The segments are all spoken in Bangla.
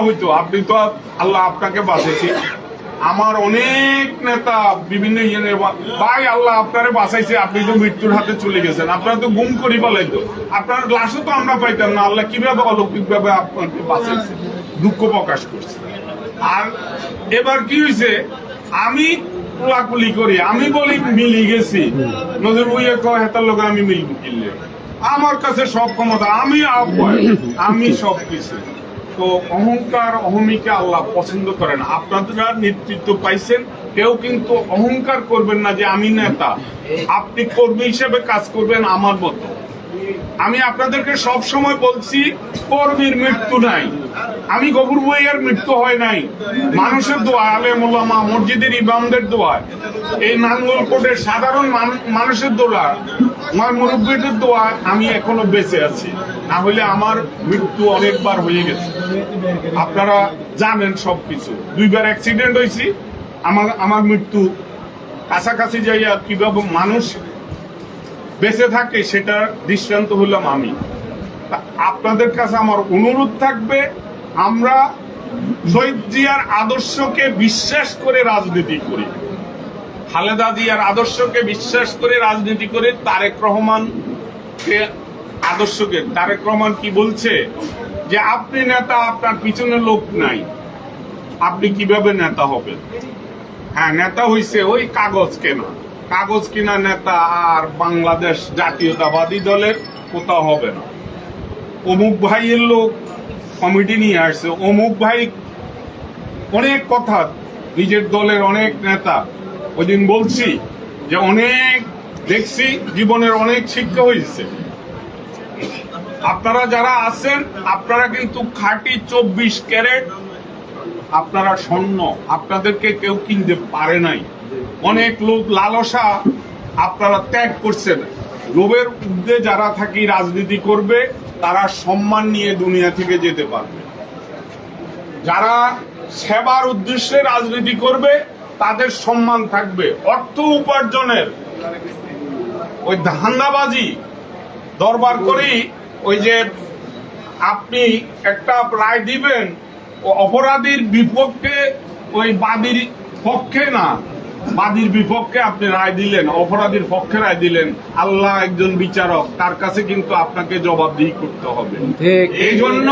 হইতো। আপনি তো আল্লাহ আপনাকে আমার অনেক নেতা বিভিন্ন ইয়ে ভাই, আল্লাহ আপনারে বাঁচাইছে। আপনি তো মৃত্যুর হাতে চলে গেছেন। তো গুম করি পালাইতো আপনার লাশও তো আমরা পাইতাম না। আল্লাহ কীভাবে অলৌকিক ভাবে আপনাকে বাঁচাইছে? দুঃখ প্রকাশ করছে। আর এবার কি হয়েছে আমি কোলাকুলি করি। আমি বলি, মিলি গেছি। নজর বইয়ে কয়, হেতার লোক আমি কিনলে? আমার কাছে সব ক্ষমতা। আমি আমি সব কিছু তো অহংকার, অহমিকা আল্লাহ পছন্দ করেন। আপনারা নেতৃত্ব পাইছেন, কেউ কিন্তু অহংকার করবেন না যে আমি নেতা। আপনি কর্মী হিসেবে কাজ করবেন আমার মতো। আমি আপনাদেরকে সব সময় বলছি, কর্মীর মৃত্যু নাই। আমি গফুর বইয়ের মৃত্যু হয় নাই। মানুষের দোয়া আলে মোলামা মসজিদের ইমামদের দোয়া। এই নাঙ্গল কোটের সাধারণ মানুষের দোয়া আমার মুরব্বীদের দোয়া আমি এখনও বেঁচে আছি। না হলে আমার মৃত্যু অনেকবার হয়ে গেছে। আপনারা জানেন সবকিছু। দুইবার অ্যাক্সিডেন্ট হয়েছি আমার আমার মৃত্যু কাছাকাছি যাইয়া কীভাবে মানুষ বেঁচে থাকে সেটার দৃষ্টান্ত হলাম আমি। আপনাদের কাছে আমার অনুরোধ থাকবে, আমরা শহীদ জিয়ার আদর্শকে বিশ্বাস করে রাজনীতি করি। খালেদা জিয়ার আদর্শকে বিশ্বাস করে রাজনীতি করে, তারেক রহমান আদর্শকে। তারেক রহমান কি বলছে যে, আপনি নেতা, আপনার পিছনে লোক নাই। আপনি কীভাবে নেতা হবেন? হ্যাঁ নেতা হইছে ওই কাগজ কেনা। কাগজ কেনা নেতা আর বাংলাদেশ জাতীয়তাবাদী দলের কোথাও হবে না। অমুক ভাইয়ের লোক কমিটি নিয়ে আসছে। অমুক ভাই অনেক কথা, নিজের দলের অনেক নেতা। ওই দিন বলছি যে অনেক দেখছি জীবনের অনেক শিক্ষা হয়েছে আপনারা যারা আছেন, আপনারা কিন্তু খাঁটি চব্বিশ ক্যারেট আপনারা স্বর্ণ। আপনাদেরকে কেউ কিনতে পারে নাই। অনেক লোক লালসা আপনারা ত্যাগ করছেন। লোভের ঊর্ধ্বে যারা থাকি, রাজনীতি করবে, তারা সম্মান নিয়ে দুনিয়া থেকে যেতে পারবে। যারা সেবার উদ্দেশ্যে রাজনীতি করবে, তাদের সম্মান থাকবে। অর্থ উপার্জনের ওই ধান্দাবাজি দরবার করি ওই যে আপনি একটা রায় দিবেন অপরাধীর বিপক্ষে ওই বাদীর পক্ষে না। বাদীর বিপক্ষে আপনি রায় দিলেন অপরাধীর পক্ষে রায় দিলেন আল্লাহ একজন বিচারক তার কাছে কিন্তু আপনাকে জবাবদিহি করতে হবে। এই জন্য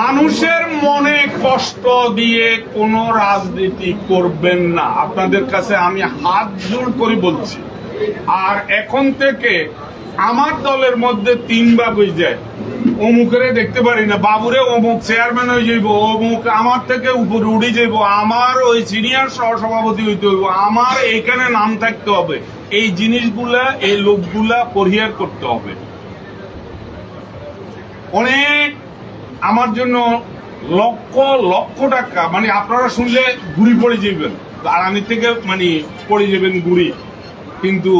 মানুষের মনে কষ্ট দিয়ে কোনো রাজনীতি করবেন না। আপনাদের কাছে আমি হাত জোর করে বলছি। আর এখন থেকে আমার দলের মধ্যে তিন ভাগ হয়ে যায়। অমুকেরে দেখতে পারি না। বাবুরে অমুক চেয়ারম্যান হয়ে যাইব, অমুক আমার থেকে উপরে উঠে যাইব, আমার ওই সিনিয়র সহসভাপতি হইতে হইব, আমার এইখানে নাম থাকতে হবে। এই জিনিসগুলা, এই লোকগুলা পরিহার করতে হবে। অনেক আমার জন্য লক্ষ লক্ষ টাকা মানে আপনারা শুনলে ঘুরি পড়ে যাবেন আড়ানি থেকে মানে পড়ে যাবেন ঘুরি। কিন্তু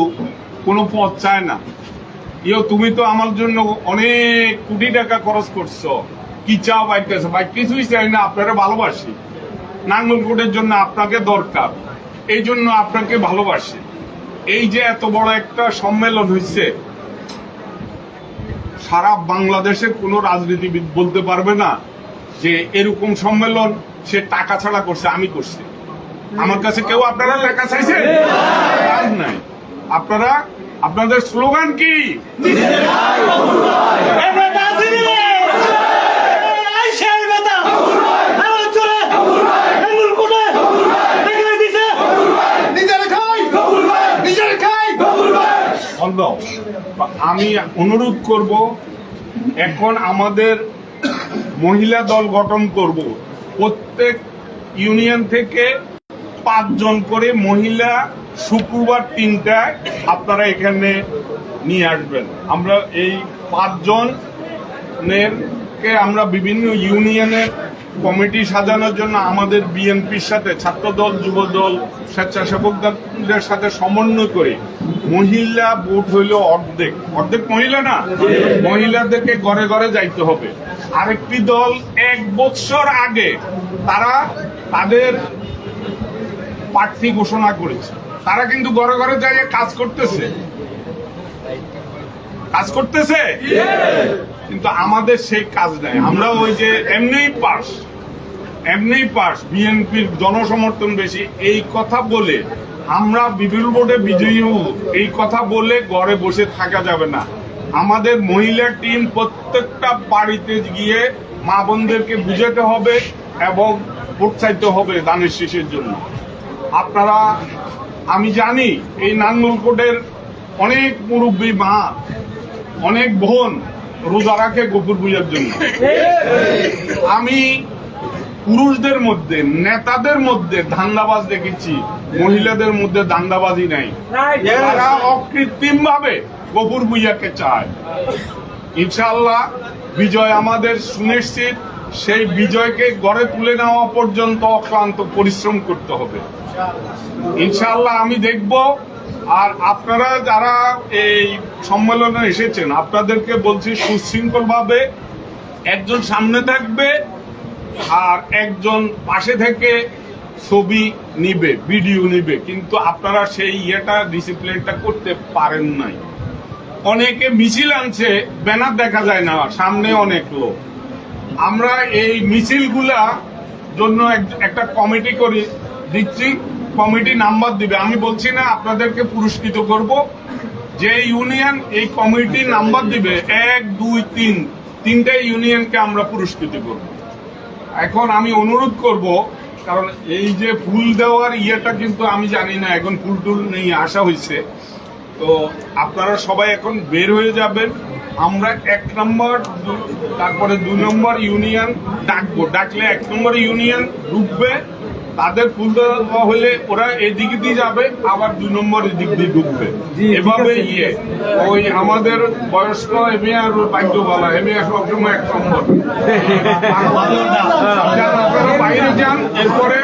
কোনো পথ চায় না। ইয়ো তুমি তো আমার জন্য অনেক কোটি টাকা খরচ করছ। কি চাও বাইক কাছে বাইক কিছুই চাই না আপনারা ভালোবাসি। নাঙ্গলকোটের জন্য আপনাকে দরকার এই জন্য আপনাকে ভালোবাসি। এই যে এত বড় একটা সম্মেলন হয়েছে সারা বাংলাদেশের কোনো রাজনীতিবিদ বলতে পারবে না যে এরকম সম্মেলন সে টাকা ছাড়া করছে আমি করছি। আমার কাছে কেউ আপনারা টাকা চাইছে আর নাই। আপনারা আপনাদের স্লোগান কি? আমি অনুরোধ করব, এখন আমাদের মহিলা দল গঠন করব। প্রত্যেক ইউনিয়ন থেকে পাঁচজন করে মহিলা শুক্রবার তিনটায় আপনারা এখানে নিয়ে আসবেন। আমরা এই পাঁচজনের কে আমরা বিভিন্ন ইউনিয়নের কমিটি সাজানোর জন্য আমাদের বিএনপির সাথে, ছাত্রদল, যুবদল, স্বেচ্ছাসেবকদের সাথে সমন্বয় করে। মহিলা ভোট হইল অর্ধেক। অর্ধেক মহিলা না? মহিলাদেরকে ঘরে ঘরে যাইতে হবে। আরেকটি দল এক বছর আগে তারা তাদের প্রার্থী ঘোষণা করেছে। তারা কিন্তু ঘরে ঘরে যাই কাজ করতেছে। কাজ করতেছে? কিন্তু আমাদের সেই কাজ নাই। আমরা ওই যে এমনিই পাস এমনি পাস, বিএনপির জনসমর্থন বেশি। এই কথা বলে আমরা বিপুল ভোটে বিজয়ী হব। এই কথা বলে ঘরে বসে থাকা যাবে না। আমাদের মহিলা টিম প্রত্যেকটা বাড়িতে গিয়ে মা বোনদেরকে বুঝাতে হবে এবং প্রোৎসাহিত হবে দানের শেষের জন্য। আপনারা আমি জানি এই নাঙ্গলকোটের অনেক মুরব্বী মা, অনেক বোন রোজা রাখে গোপুর পূজার জন্য। আমি পুরুষদের মধ্যে, নেতাদের মধ্যে ধান্দাবাজ দেখেছি, মহিলাদের মধ্যে দান্দাবাজি নাই। তারা অকৃত্রিম ভাবে গফুর ভুইয়াকে চায়। ইনশাআল্লাহ বিজয় আমাদের সুনিশ্চিত সেই বিজয়কে গড়ে তুলে নেওয়া পর্যন্ত অক্লান্ত পরিশ্রম করতে হবে। ইনশাআল্লাহ আমি দেখব, আর আপনারা যারা এই সম্মেলনে এসেছেন, আপনাদেরকে বলছি সুশৃঙ্খল ভাবে একজন সামনে থাকবে আর একজন পাশে থেকে ছবি নিবে, ভিডিও নিবে, কিন্তু আপনারা সেই ইয়েটা, ডিসিপ্লিনটা করতে পারেন নাই। অনেকে মিছিল আনছে, ব্যানার দেখা যায় না, সামনে অনেক লোক। আমরা এই মিছিলগুলা জন্য এক- একটা কমিটি করে, দিচ্ছি। কমিটি নাম্বার দিবে। আমি বলছি না আপনাদেরকে পুরস্কৃত করব। যে ইউনিয়ন এই কমিটি নাম্বার দিবে, এক, দুই, তিন, তিনটা ইউনিয়নকে আমরা পুরস্কৃত করব। এখন আমি অনুরোধ করব, কারণ এই যে ফুল দেওয়ার ইয়েটা কিন্তু আমি জানি না, এখন ফুল টুল নিয়ে আসা হয়েছে। তো আপনারা সবাই এখন বের হয়ে যাবেন। আমরা এক নম্বর তারপরে দুই নম্বর ইউনিয়ন ডাকবো। ডাকলে এক নম্বর ইউনিয়ন ঢুকবে তাদের ফুল দেওয়া হলে ওরা এদিক দিয়ে যাবে আবার দুই নম্বর এদিক দিয়ে ঢুকবে। এভাবে ইয়ে। ওই আমাদের বয়স্ক এম আর ভাগ্যবালা এম এ সবসময় এক নম্বর। আপনারা বাইরে যান এরপরে